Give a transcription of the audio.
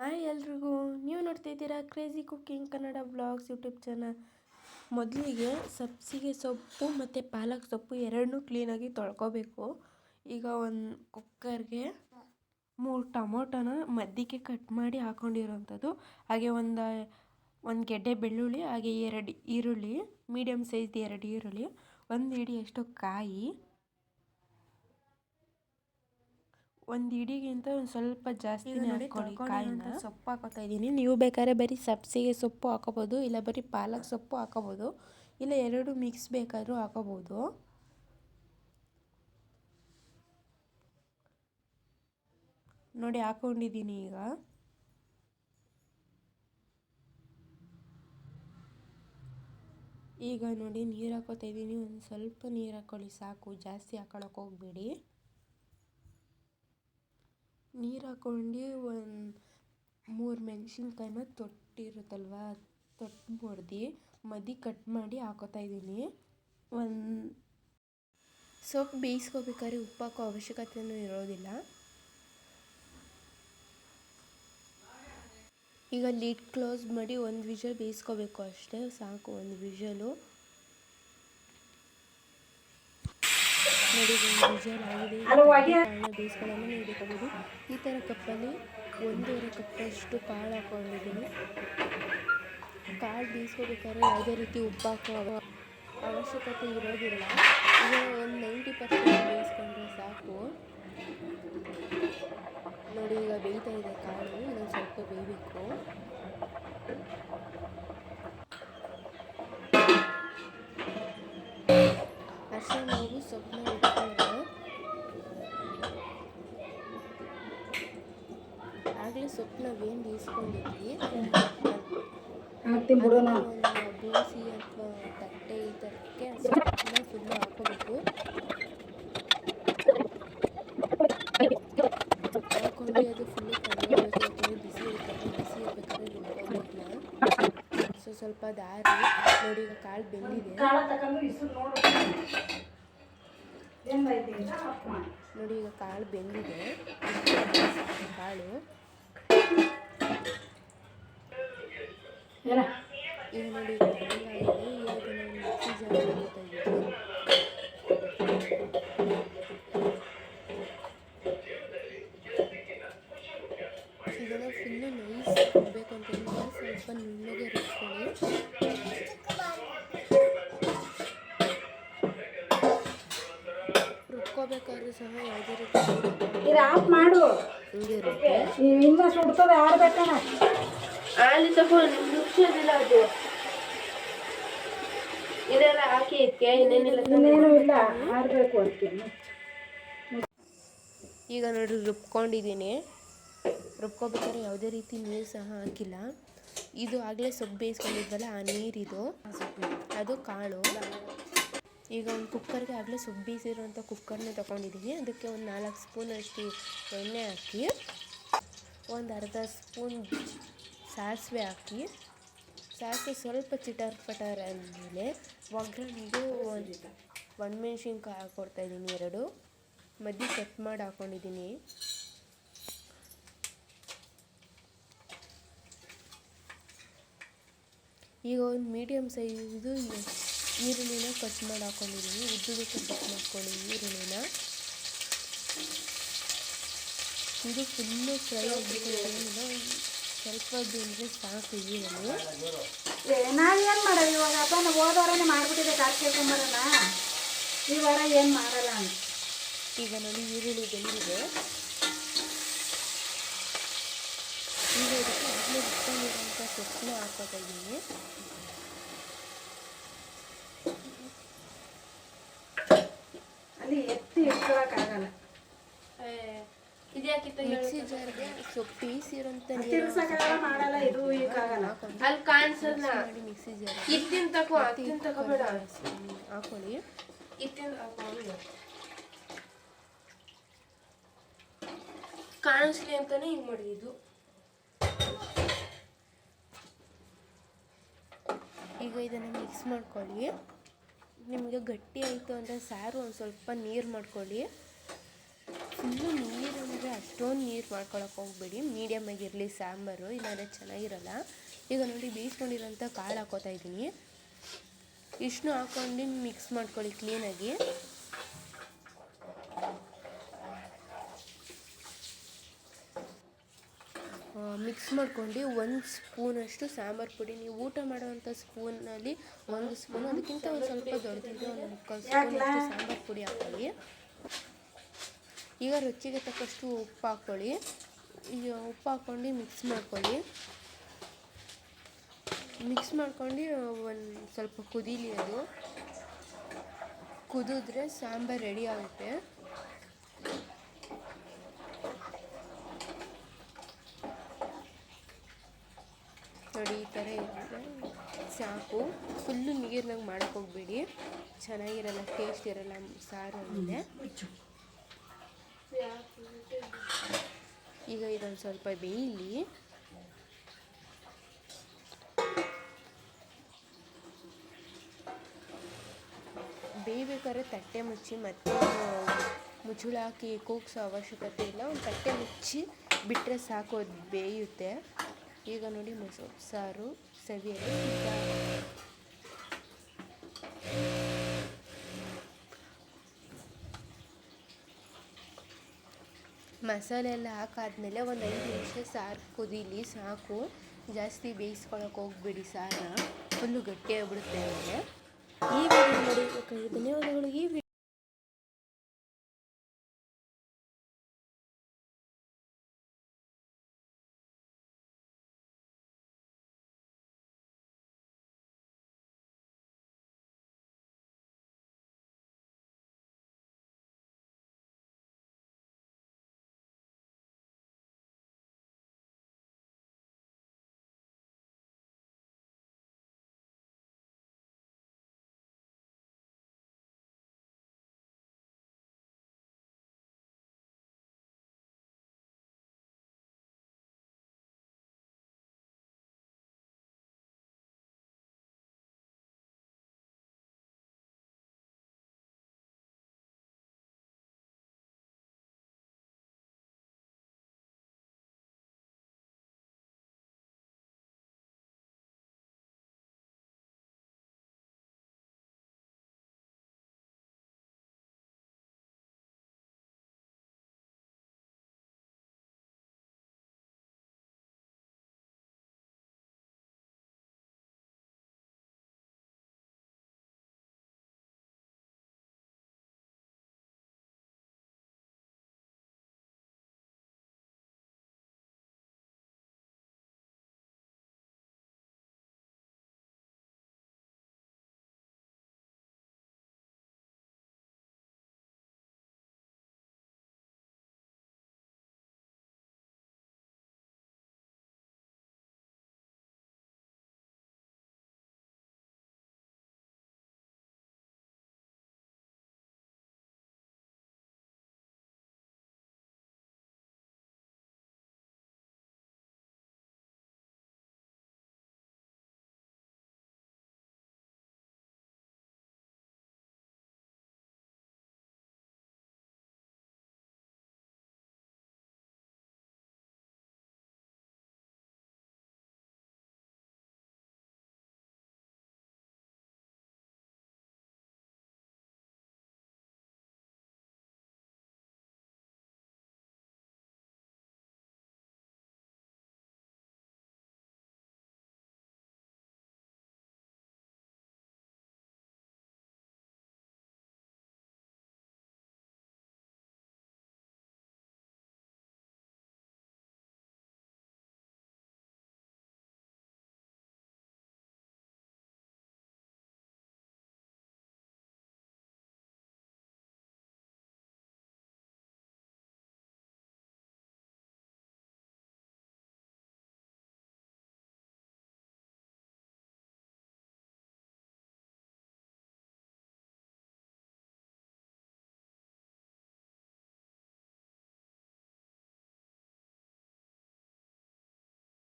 Hi ಎಲ್ರಿಗೂ. ನೀವು ನೋಡ್ತಾ ಇದ್ದೀರಾ crazy cooking Kannada blogs YouTube channel ಮೊದಲಿಗೆ ಸಬ್ಸಿಗೆ ಸೊಪ್ಪು ಮತ್ತು ಪಾಲಕ್ ಸೊಪ್ಪು ಎರಡನ್ನೂ ಕ್ಲೀನಾಗಿ ತೊಳ್ಕೊಬೇಕು. ಈಗ ಒಂದು ಕುಕ್ಕರ್ಗೆ ಮೂರು ಟೊಮೊಟೊನ ಮದ್ದಿಗೆ ಕಟ್ ಮಾಡಿ ಹಾಕ್ಕೊಂಡಿರೋಂಥದ್ದು ಹಾಗೆ ಒಂದು ಒಂದು ಗೆಡ್ಡೆ ಬೆಳ್ಳುಳ್ಳಿ, ಹಾಗೆ ಎರಡು ಈರುಳ್ಳಿ ಮೀಡಿಯಮ್ ಸೈಜ್ದು ಎರಡು ಈರುಳ್ಳಿ, ಒಂದು ಹಿಡಿಯಷ್ಟು ಕಾಯಿ ಒಂದು ಇಡಿಗಿಂತ ಒಂದು ಸ್ವಲ್ಪ ಜಾಸ್ತಿ ಕಾಯಿನ. ಸೊಪ್ಪು ಹಾಕೋತಾ ಇದ್ದೀನಿ. ನೀವು ಬೇಕಾದ್ರೆ ಬರೀ ಸಬ್ಸಿಗೆ ಸೊಪ್ಪು ಹಾಕೋಬೋದು ಇಲ್ಲ ಬರೀ ಪಾಲಕ್ ಸೊಪ್ಪು ಹಾಕೋಬೋದು ಇಲ್ಲ ಎರಡು ಮಿಕ್ಸ್ ಬೇಕಾದರೂ ಹಾಕೋಬೋದು. ನೋಡಿ ಹಾಕೊಂಡಿದ್ದೀನಿ ಈಗ. ಈಗ ನೋಡಿ ನೀರು ಹಾಕೋತಾ ಇದ್ದೀನಿ. ಒಂದು ಸ್ವಲ್ಪ ನೀರು ಹಾಕೊಳ್ಳಿ ಸಾಕು. ಜಾಸ್ತಿ ಹಾಕೊಳಕ್ಕೆ ಹೋಗಬೇಡಿ. ನೀರು ಹಾಕ್ಕೊಂಡು ಒಂದು ಮೂರು ಮೆಣಸಿನ್ಕಾಯಿನ ತೊಟ್ಟಿರುತ್ತಲ್ವ ತೊಟ್ಟು ಮುರ್ದು ಮದಿ ಕಟ್ ಮಾಡಿ ಹಾಕೋತಾ ಇದ್ದೀನಿ. ಒಂದು ಸೊಪ್ಪು ಬೇಯಿಸ್ಕೋಬೇಕಾದ್ರೆ ಉಪ್ಪು ಹಾಕೋ ಅವಶ್ಯಕತೆಯೂ ಇರೋದಿಲ್ಲ. ಈಗ ಲಿಡ್ ಕ್ಲೋಸ್ ಮಾಡಿ ಒಂದು ವಿಷಲ್ ಬೇಯಿಸ್ಕೋಬೇಕು ಅಷ್ಟೇ, ಸಾಕು ಒಂದು ವಿಷಲು. ನೋಡಿ ಡಿಸೈನ್ ಆಗಿದೆ ನೋಡಿಕೋಬೋದು ಈ ಥರ ಕಪ್ಪಲ್ಲಿ ಒಂದೂವರೆ ಕಪ್ಪಷ್ಟು ಕಾಳು ಹಾಕೊಂಡಿದ್ದೀನಿ. ಕಾಳು ಬೇಯಿಸ್ಕೋಬೇಕಾದ್ರೆ ಯಾವುದೇ ರೀತಿ ಉಪ್ಪು ಹಾಕೋ ಅವಶ್ಯಕತೆ ಇರೋದಿಲ್ಲ. ಇದು ಒಂದು ನೈಂಟಿ ಪರ್ಸೆಂಟ್ ಬೇಯಿಸ್ಕೊಂಡ್ರೆ ಸಾಕು. ನೋಡಿ ಈಗ ಬೇಯ್ತಾ ಇದೆ ಕಾಳು. ಇನ್ನೊಂದು ಸ್ವಲ್ಪ ಬೇಯಬೇಕು. ಅಷ್ಟೇ ನಾವು ಸೊಪ್ಪನ್ನ ಇಟ್ಕೊಂಡು ಆಗಲೇ ಸೊಪ್ಪನ್ನ ಬೇನ್ ಬೇಯಿಸ್ಕೊಂಡಿದ್ವಿ ಬೂಸಿ ಅಥವಾ ತಟ್ಟೆ ಈ ಥರಕ್ಕೆ ಸೊಪ್ಪನ್ನ ಫುಲ್ ಹಾಕೋಬೇಕು ಹಾಕೊಂಡು ಅದು ಫುಲ್ಲು ಕಡಿಮೆ ಬಿಸಿ ಇರ್ತದೆ ಬಿಸಿ ಇರ್ಬೇಕಾದ್ರೆ ರುಬ್ಕೊಂಬಿಟ್ನ ಸೊ ಸ್ವಲ್ಪ ದಾರಿ. ನೋಡಿ ಈಗ ಕಾಳು ಬೆಂದಿದೆ. ನೋಡಿ ಈಗ ಕಾಳು ಬೆಂದಿದೆ. ಕಾಳು. ಈಗ ನೋಡಿ ಇದನ್ನು ಫುಲ್ಲು ನೈಸ್ ರುಬ್ಬೇಕು ಅಂತಂದರೆ ಸ್ವಲ್ಪ ನುಣ್ಣಗೆ ರುಬ್ಕೊಳ್ಳಿ. ಸಹ ಯಾವುದೇ ರೀತಿ ಇದು ಆಫ್ ಮಾಡು. ಹಿಂಗೆ ರುಬ್ಬಿ ಇನ್ನ ಸುಡ್ತದೆ ಆಡ್ಬೇಕಣ ಅಲ್ಲಿ ತಗೋ ನಿಮ್ಗೆ ನುಗ್ಸೋದಿಲ್ಲ ಅದು. ಇದೆಲ್ಲ ಹಾಕಿ ಇದಕ್ಕೆ ಇನ್ನೇನಿಲ್ಲ ಇನ್ನೇನು ಇಲ್ಲ ಆಡಬೇಕು ಅಂತೀನಿ ಈಗ ನೋಡಿ ರುಬ್ಕೊಂಡಿದ್ದೀನಿ. ರುಬ್ಕೋಬೇಕಾದ್ರೆ ಯಾವುದೇ ರೀತಿ ನೀರು ಸಹ ಹಾಕಿಲ್ಲ. ಇದು ಆಗಲೇ ಸೊಪ್ಪು ಬೇಯಿಸ್ಕೊಂಡಿದ್ವಲ್ಲ ಆ ನೀರಿದು. ಅದು ಕಾಳು. ಈಗ ಒಂದು ಕುಕ್ಕರ್ಗೆ ಆಗಲೇ ಸೊಪ್ಪು ಬೀಸಿರುವಂಥ ಕುಕ್ಕರ್ನ ತೊಗೊಂಡಿದ್ದೀನಿ. ಅದಕ್ಕೆ ಒಂದು ನಾಲ್ಕು ಸ್ಪೂನಷ್ಟು ಎಣ್ಣೆ ಹಾಕಿ, ಒಂದು ಅರ್ಧ ಸ್ಪೂನ್ ಸಾಸಿವೆ ಹಾಕಿ, ಸಾಸಿವೆ ಸ್ವಲ್ಪ ಚಿಟರ್ ಪಟರ್ ಅಂದಮೇಲೆ ಒಗ್ಗರಣೆಗೆ ಒಂದು ಒಣಮೆಣ್ಸಿನ್ಕಾಯಿ ಹಾಕ್ಕೊಡ್ತಾಯಿದ್ದೀನಿ ಎರಡು. ಮದ್ಯ ಕಟ್ ಮಾಡಿ ಹಾಕ್ಕೊಂಡಿದ್ದೀನಿ ಈಗ ಒಂದು ಮೀಡಿಯಮ್ ಸೈಜು ಈರುಳ್ಳಿನ ಕಟ್ ಮಾಡಿ ಹಾಕೊಂಡಿದ್ದೀನಿ ಉದ್ದುದಕ್ಕೆ ಕಟ್ ಮಾಡ್ಕೊಳ್ಳಿ ಈರುಳ್ಳಿನ. ಇದು ಫುಲ್ಲು ಫ್ರೈ ಆಗಬೇಕು ಸ್ವಲ್ಪ ಅಂದರೆ ಸಾಕು ಈರುಳ್ಳಿ. ನಾವೇನು ಮಾಡೋದು ಇವಾಗ? ಅಪ್ಪ ನಾವು ಹೋದವರೇ ಮಾಡ್ಬಿಟ್ಟಿದೆ ಕಾಸು ಕೇಳ್ಕೊಂಬರೋಣ. ಈ ವಾರ ಏನು ಮಾಡಲ್ಲ ಈಗ ನೋಡಿ ಈರುಳ್ಳಿ ಬೆಂದಿದೆ. ಈಗ ಇದಕ್ಕೆ ಆಗಲೇ ಇಟ್ಕೊಂಡಿರೋಂಥ ಸೊಪ್ಪನ್ನ ಹಾಕೋತಾ ಇದ್ದೀನಿ ಮಿಕ್ಸಿ ಜಾರ್ಗೆ ನೀರು ತಿರ್ಸಕ್ಕಾಗಲ್ಲ ಮಾಡಲ್ಲ ಇದು ಈಗಾಗಲ್ಲ ಅಲ್ಲಿ ಕಾಣಿಸಲ್ಲ ಮಾಡಿ ಮಿಕ್ಸಿ ಜಾರ್ ಇತ್ತಿನ ತಗೋಬೇಡ ಹಾಕೊಳ್ಳಿ. ಇತ್ತಿನ ಕಾಣಿಸ್ಲಿ ಅಂತಾನೆ ಹಿಂಗ್ ಮಾಡಿದ್ದು. ಈಗ ಇದನ್ನ ಮಿಕ್ಸ್ ಮಾಡ್ಕೊಳ್ಳಿ. ನಿಮಗೆ ಗಟ್ಟಿ ಆಯಿತು ಅಂದರೆ ಸಾರು ಒಂದು ಸ್ವಲ್ಪ ನೀರು ಮಾಡ್ಕೊಳ್ಳಿ. ಫುಲ್ಲು ನೀರು ಅಂದರೆ ಅಷ್ಟೊಂದು ನೀರು ಮಾಡ್ಕೊಳಕ್ಕೆ ಹೋಗ್ಬೇಡಿ. ಮೀಡಿಯಮ್ ಆಗಿರಲಿ ಸಾಂಬಾರು, ಇಲ್ಲಾಂದರೆ ಚೆನ್ನಾಗಿರಲ್ಲ. ಈಗ ನೋಡಿ ಬೇಯಿಸ್ಕೊಂಡಿರೋಂಥ ಕಾಳು ಹಾಕೋತಾ ಇದ್ದೀನಿ. ಇಷ್ಟು ಹಾಕೊಂಡು ಮಿಕ್ಸ್ ಮಾಡ್ಕೊಳ್ಳಿ ಕ್ಲೀನಾಗಿ ಮಿಕ್ಸ್ ಮಾಡ್ಕೊಂಡು ಒಂದು ಸ್ಪೂನಷ್ಟು ಸಾಂಬಾರು ಪುಡಿ. ನೀವು ಊಟ ಮಾಡುವಂಥ ಸ್ಪೂನಲ್ಲಿ ಒಂದು ಸ್ಪೂನ್ ಅದಕ್ಕಿಂತ ಒಂದು ಸ್ವಲ್ಪ ದೊಡ್ಡದಿದೆ ಒಂದು ಮುಕ್ಕಾಲು ಸ್ಪೂನಷ್ಟು ಸಾಂಬಾರು ಪುಡಿ ಹಾಕೊಳ್ಳಿ ಈಗ ರುಚಿಗೆ ತಕ್ಕಷ್ಟು ಉಪ್ಪು ಹಾಕ್ಕೊಳ್ಳಿ. ಈಗ ಉಪ್ಪು ಹಾಕ್ಕೊಂಡು ಮಿಕ್ಸ್ ಮಾಡ್ಕೊಳ್ಳಿ. ಮಿಕ್ಸ್ ಮಾಡ್ಕೊಂಡು ಒಂದು ಸ್ವಲ್ಪ ಕುದೀಲಿ ಅದು. ಕುದಿದ್ರೆ ಸಾಂಬಾರು ರೆಡಿ ಆಗುತ್ತೆ. ನೋಡಿ ಈ ಥರ ಇದ್ರೆ ಸಾಕು. ಫುಲ್ಲು ನೀರಿನಾಗ ಮಾಡೋಕ್ಕೋಗ್ಬೇಡಿ ಚೆನ್ನಾಗಿರಲ್ಲ ಟೇಸ್ಟ್ ಇರಲ್ಲ, ಸಾರು ಆಮೇಲೆ ಈಗ ಇದೊಂದು ಸ್ವಲ್ಪ ಬೇಯಲಿ. ಬೇಯಬೇಕಾದ್ರೆ ತಟ್ಟೆ ಮುಚ್ಚಿ ಮತ್ತೆ ಮುಚ್ಚಳ ಹಾಕಿ ಕೂಗ್ಸೋ ಅವಶ್ಯಕತೆ ಇಲ್ಲ. ಒಂದು ತಟ್ಟೆ ಮುಚ್ಚಿ ಬಿಟ್ಟರೆ ಸಾಕು, ಅದು ಬೇಯುತ್ತೆ. ಈಗ ನೋಡಿ ಮೊಸರು ಸಾರು, ಸವಿಯಲು ಮಸಾಲೆ ಎಲ್ಲ ಹಾಕಾದ್ಮೇಲೆ ಒಂದು ಐದು ನಿಮಿಷ ಸಾರು ಕುದೀಲಿ, ಸಾಕು. ಜಾಸ್ತಿ ಬೇಯಿಸ್ಕೊಳಕ್ಕೆ ಹೋಗ್ಬೇಡಿ ಸಾರನ್ನ. ಫುಲ್ಲು ಗಟ್ಟಿ ಆಗ್ಬಿಡುತ್ತೆ ಆಮೇಲೆ. ಈ ವಿಡಿಯೋ ನೋಡಿ ಧನ್ಯವಾದಗಳು. ಈ